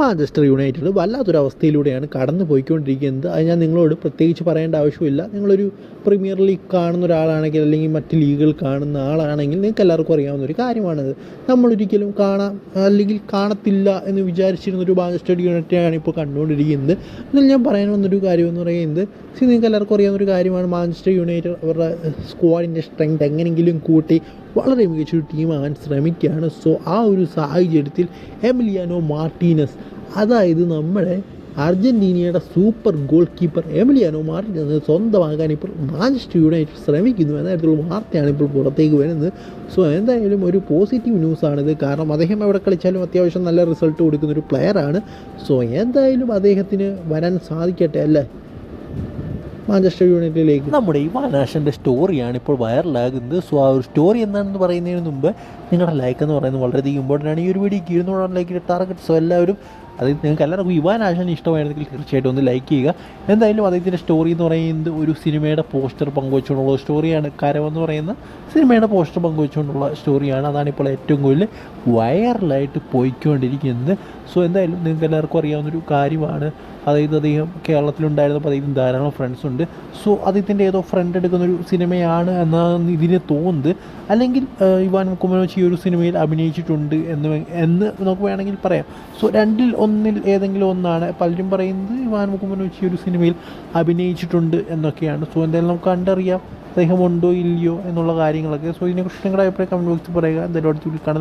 Manchester United വല്ലാത്തൊരവസ്ഥയിലൂടെയാണ് കടന്നു പോയിക്കൊണ്ടിരിക്കുന്നത് അത് ഞാൻ നിങ്ങളോട് പ്രത്യേകിച്ച് പറയേണ്ട ആവശ്യമില്ല. നിങ്ങളൊരു പ്രീമിയർ ലീഗ് കാണുന്ന ഒരാളാണെങ്കിൽ അല്ലെങ്കിൽ മറ്റ് ലീഗുകൾ കാണുന്ന ആളാണെങ്കിൽ നിങ്ങൾക്ക് എല്ലാവർക്കും അറിയാവുന്ന ഒരു കാര്യമാണത്. നമ്മളൊരിക്കലും കാണാം അല്ലെങ്കിൽ കാണത്തില്ല എന്ന് വിചാരിച്ചിരുന്ന ഒരു മാഞ്ചസ്റ്റർ യുണൈറ്റഡാണ് ഇപ്പോൾ കണ്ടുകൊണ്ടിരിക്കുന്നത്. എന്നാൽ ഞാൻ പറയാൻ വന്നൊരു കാര്യം എന്ന് പറയുന്നത് നിങ്ങൾക്ക് എല്ലാവർക്കും അറിയാവുന്ന ഒരു കാര്യമാണ് മാഞ്ചസ്റ്റർ യുണൈറ്റഡ് അവരുടെ സ്ക്വാഡിന്റെ സ്ട്രെങ്ത് എങ്ങനെയെങ്കിലും കൂട്ടി വളരെ മികച്ചൊരു ടീമാകാൻ ശ്രമിക്കുകയാണ്. സോ ആ ഒരു സാഹചര്യത്തിൽ എമിലിയാനോ മാർട്ടീനസ് അതായത് നമ്മുടെ അർജന്റീനയുടെ super goalkeeper Emiliano Martinez സ്വന്തമാകാൻ ഇപ്പോൾ മാഞ്ചസ്റ്റർ യുണൈറ്റഡ് ശ്രമിക്കുന്നു എന്ന തരത്തിലുള്ള വാർത്തയാണ് ഇപ്പോൾ പുറത്തേക്ക് വരുന്നത്. സോ എന്തായാലും ഒരു പോസിറ്റീവ് ന്യൂസാണിത്. കാരണം അദ്ദേഹം എവിടെ കളിച്ചാലും അത്യാവശ്യം നല്ല റിസൾട്ട് കൊടുക്കുന്ന ഒരു പ്ലെയറാണ്. സോ എന്തായാലും അദ്ദേഹത്തിന് വരാൻ സാധിക്കട്ടെ അല്ലേ? മാഞ്ചസ്റ്റർ യൂണിറ്റിലേക്ക് നമ്മുടെ ഈ വാനാഷന്റെ സ്റ്റോറിയാണ് ഇപ്പോൾ വൈറലാകുന്നത്. സോ ആ ഒരു സ്റ്റോറി എന്താണെന്ന് പറയുന്നതിന് മുമ്പ് നിങ്ങളുടെ ലൈക്ക് എന്ന് പറയുന്നത് വളരെയധികം ഇമ്പോർട്ടന്റ് ആണ്. ഈ ഒരു വീഡിയോക്ക് ഇരുന്നൂറ് ലൈക്ക് ടാർഗറ്റ് സോ എല്ലാവരും അത് നിങ്ങൾക്ക് എല്ലാവർക്കും യുവാൻ ആശാൻ ഇഷ്ടമായിരുന്നെങ്കിൽ തീർച്ചയായിട്ടും ഒന്ന് ലൈക്ക് ചെയ്യുക. എന്തായാലും അദ്ദേഹത്തിന്റെ സ്റ്റോറി എന്ന് പറയുന്നത് ഒരു സിനിമയുടെ പോസ്റ്റർ പങ്കുവച്ചുകൊണ്ടുള്ള സ്റ്റോറിയാണ് കരവെന്ന് പറയുന്ന സിനിമയുടെ പോസ്റ്റർ പങ്കുവച്ചുകൊണ്ടുള്ള സ്റ്റോറിയാണ് അതാണ് ഇപ്പോൾ ഏറ്റവും കൂടുതൽ വൈറലായിട്ട് പോയിക്കൊണ്ടിരിക്കുന്നത്. സോ എന്തായാലും നിങ്ങൾക്ക് എല്ലാവർക്കും അറിയാവുന്നൊരു കാര്യമാണ്. അതായത് അദ്ദേഹം കേരളത്തിലുണ്ടായിരുന്നപ്പോൾ അദ്ദേഹത്തിന് ധാരാളം ഫ്രണ്ട്സ് ഉണ്ട്. സോ അദ്ദേഹത്തിന്റെ ഏതോ ഫ്രണ്ട് എടുക്കുന്ന ഒരു സിനിമയാണ് എന്നാണ് ഇതിന് തോന്നുന്നത്. അല്ലെങ്കിൽ ഇവാൻ കുമനോച്ച് ഈ ഒരു സിനിമയിൽ അഭിനയിച്ചിട്ടുണ്ട് എന്ന് എന്ന് നമുക്ക് വേണമെങ്കിൽ പറയാം. സോ രണ്ടിൽ ഒന്നിൽ ഏതെങ്കിലും ഒന്നാണ്. പലരും പറയുന്നത് കുമനോച്ച് ഈ ഒരു സിനിമയിൽ അഭിനയിച്ചിട്ടുണ്ട് എന്നൊക്കെയാണ്. സോ എന്തായാലും നമുക്ക് കണ്ടറിയാം. അദ്ദേഹം ഉണ്ടോ ഇല്ലയോ എന്നുള്ള കാര്യങ്ങളൊക്കെ. സോ ഇതിനെക്കുറിച്ച് നിങ്ങളുടെ അഭിപ്രായം കമന്റ് ബോക്സിൽ പറയുക. എന്തായാലും അടുത്ത വീട്ടിൽ കാണുന്ന